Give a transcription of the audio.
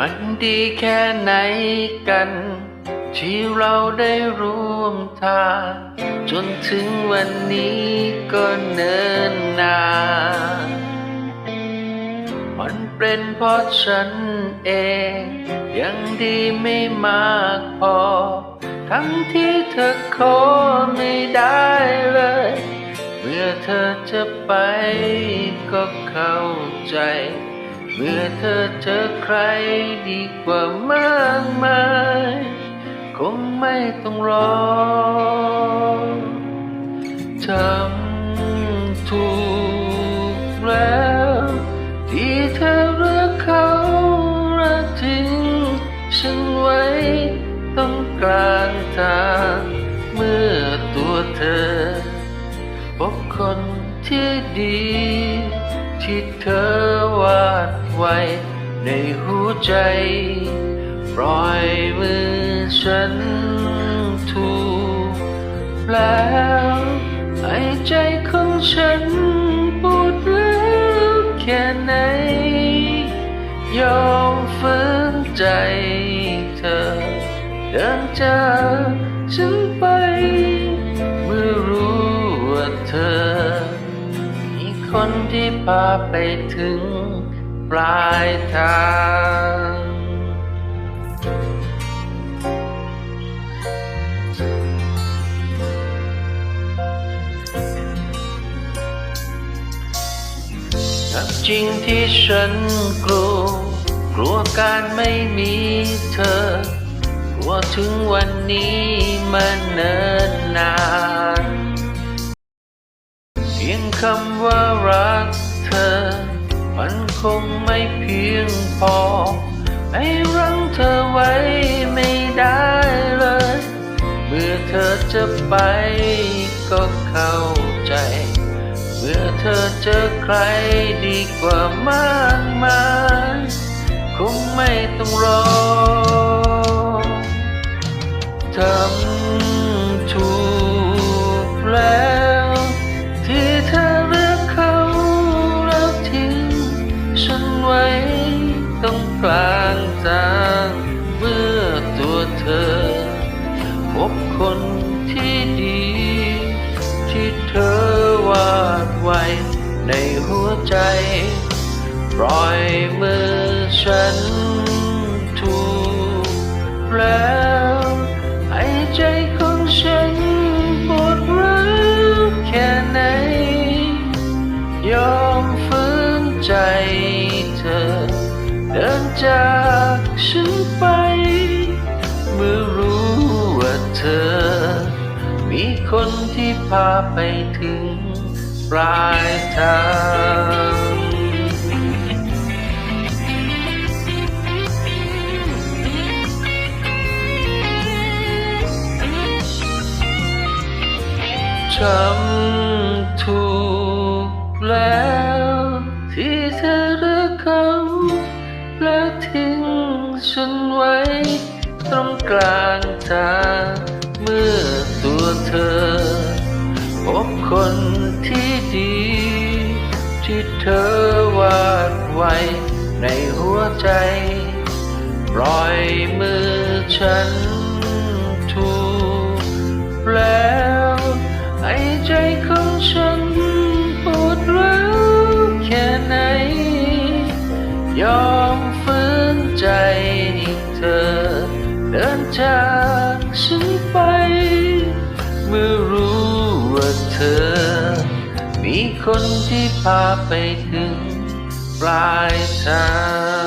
มันดีแค่ไหนกัน ที่เราได้ร่วมทางจนถึงวันนี้ก็เนิ่นนานมันเป็นเพราะฉันเอง ยังดีไม่มากพอ ทั้งที่เธอขอไม่ได้เลย เมื่อเธอจะไปก็เข้าใจ เมื่อเธอเจอใครดีกว่ามากมาย คงไม่ต้องรอทำถูกแล้ว ที่เธอรักเขารักทิ้งฉันไว้ต้องกลางทางเมื่อตัวเธอพบคนที่ดีที่เธอ ไว้ในหัวใจ ปล่อยมือฉันถูกแล้วให้ใจของฉันปวดร้วแค่ไหน ยอมฝืนใจเธอ เดินจากฉันไป เมื่อรู้ว่าเธอ มีคนที่พาไปถึง ปลายทางนับจริงที่ฉันกลัว กลัวการไม่มีเธอ กลัวถึงวันนี้มันเนิ่นนาน เพียงคำว่ารัก มันคงไม่เพียงพอให้รั้งเธอไว้ไม่ได้เลย เมื่อเธอจะไปก็เข้าใจ เมื่อเธอเจอใครดีกว่ามากมายคงไม่ต้องรอ หัวใจ ปล่อยมือฉันถูกแล้วให้ใจของฉันปวดร้าวแค่ไหน ยอมฝืนใจเธอ เดินจากฉันไป เมื่อรู้ว่าเธอ มีคนที่พาไปถึง ปลายทางทำถูกแล้วที่เธอเลือกเขาและทิ้งฉันไว้ตรงกลางทางเมื่อตัวเธอ พบคนที่ดี ที่เธอวาดไว้ในหัวใจ ปล่อยมือฉัน คนที่พาไปถึงปลายทาง